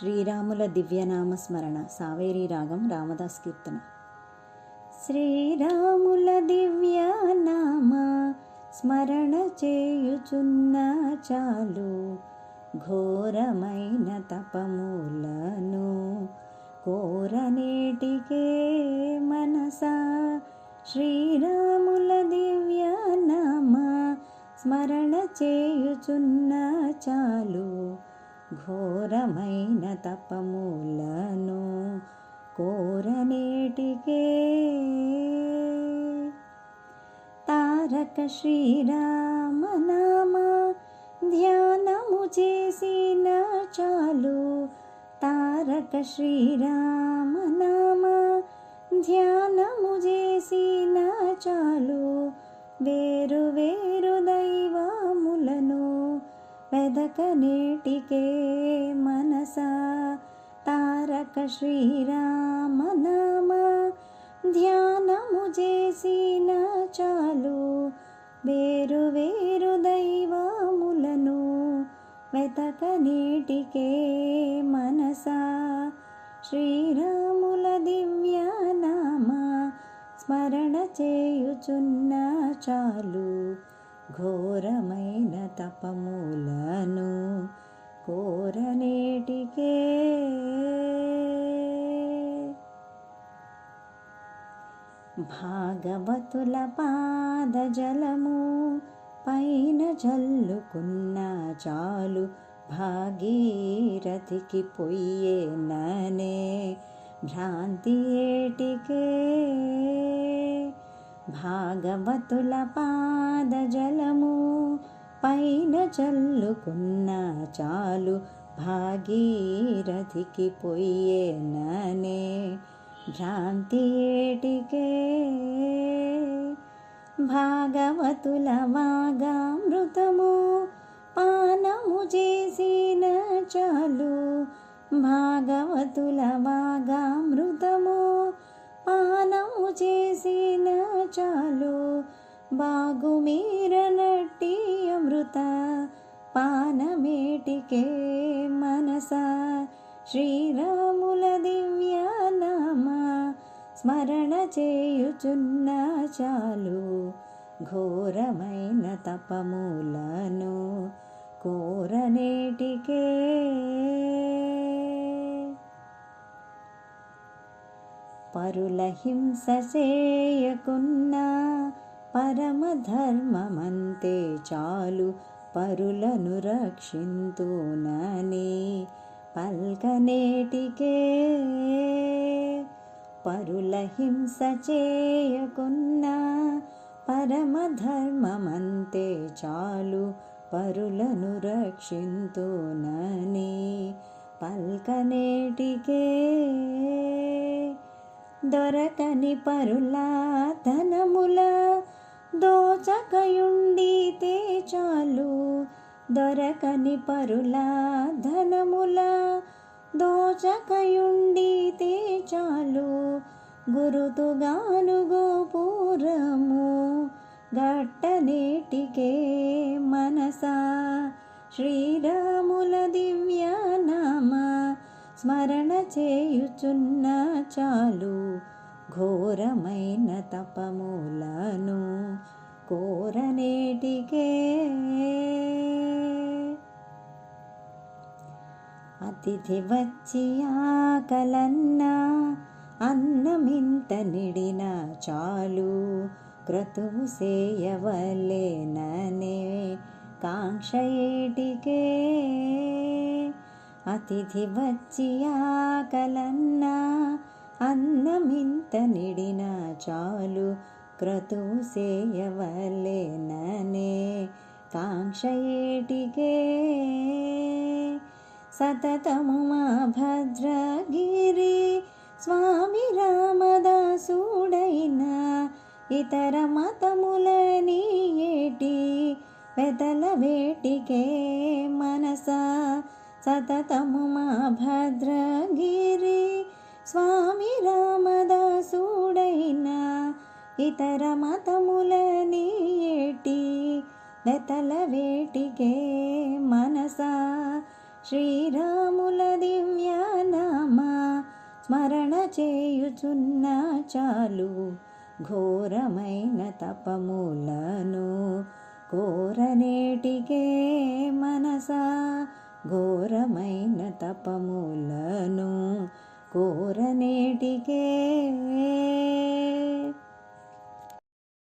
శ్రీరాముల దివ్యనామ స్మరణ. సావేరి రాగం రామదాస్ కీర్తన. శ్రీరాముల దివ్యనామ స్మరణ చేయుచున్న చాలు. ఘోరమైన తపములను కోరనేటికే మనసా. శ్రీరాముల దివ్యనామ స్మరణ చేయుచున్న చాలు. ఘోరమైన తపములను కోరనేటికే. తారక శ్రీరామనామ ధ్యానము చేసిన చాలు. తారక శ్రీరామనామ ధ్యానము చేసిన చాలు. వే సాధక నేటికే మనస. తారక శ్రీరామ నామ ధ్యానము చేసిన చాలు. వేరు వేరు దైవములను వెతకనేటికే మనసా. శ్రీరాముల దివ్యనామ స్మరణ చేయుచున్న చాలు. ఘోరమైన తపములను కోరనేటికే. భాగవతుల పాదజలము పైన జల్లుకున్న చాలు భాగీరథికి పొయ్యేననే భ్రాంతి ఏటికే. భాగవతుల పాదజలము పైన చల్లుకున్న చాలు భాగీరథికి పొయ్యేననే భ్రాంతి ఏటికే. భాగవతుల వాగామృతము పానము చేసిన చాలు భాగవతుల వాగా చాలు బాగుమీర నటి అమృత పానమేటికే మనస. శ్రీరాముల దివ్యనామ స్మరణ చేయుచున్న చాలు ఘోరమైన తపములను కోరనేటికే. పరుల హింస చేయకున్నా ధర్మమంతే చాలు పరులను రక్షింతునని పల్కనేటికే పరుల హింస చేయకున్నా పరమధర్మమంతే చాలు పరులను రక్షింతునని పల్కనేటికే దొరకని పరులా ధనముల దొరకని పరుల ధనముల దోచకయుండితే చాలు. గురుతుగాను గోపూరము గట్టనేటికే మనసా. శ్రీరాముల దివ్యనామ స్మరణ చేయుచున్న చాలు. ఘోరమైన తపములను కోరనేటికే అతిథి వచ్చి ఆకలన్నా అన్నమింత నిడిన చాలు. క్రతువు సేయవలేననే కాంక్ష ఏటికే. అతిథి వచ్చి ఆకలన్నా అన్నమింత నిడిన చాలు. క్రతువు సేయవలేననే కాంక్ష ఏటికే. సతతము మా భద్రగిరి స్వామి రామదాసుడైన ఇతర మతములని ఏటి పెదల వేటికే మనస సతతము మా భద్రగిరి స్వామి రామదాసుడైన ఇతర మతములని ఏటి వెతల వేటికే స్మరణ చేయుచున్న చాలు ఘోరమైన తపములను కోరనేటికే మనసా ఘోరమైన తపములను కోరనేటికే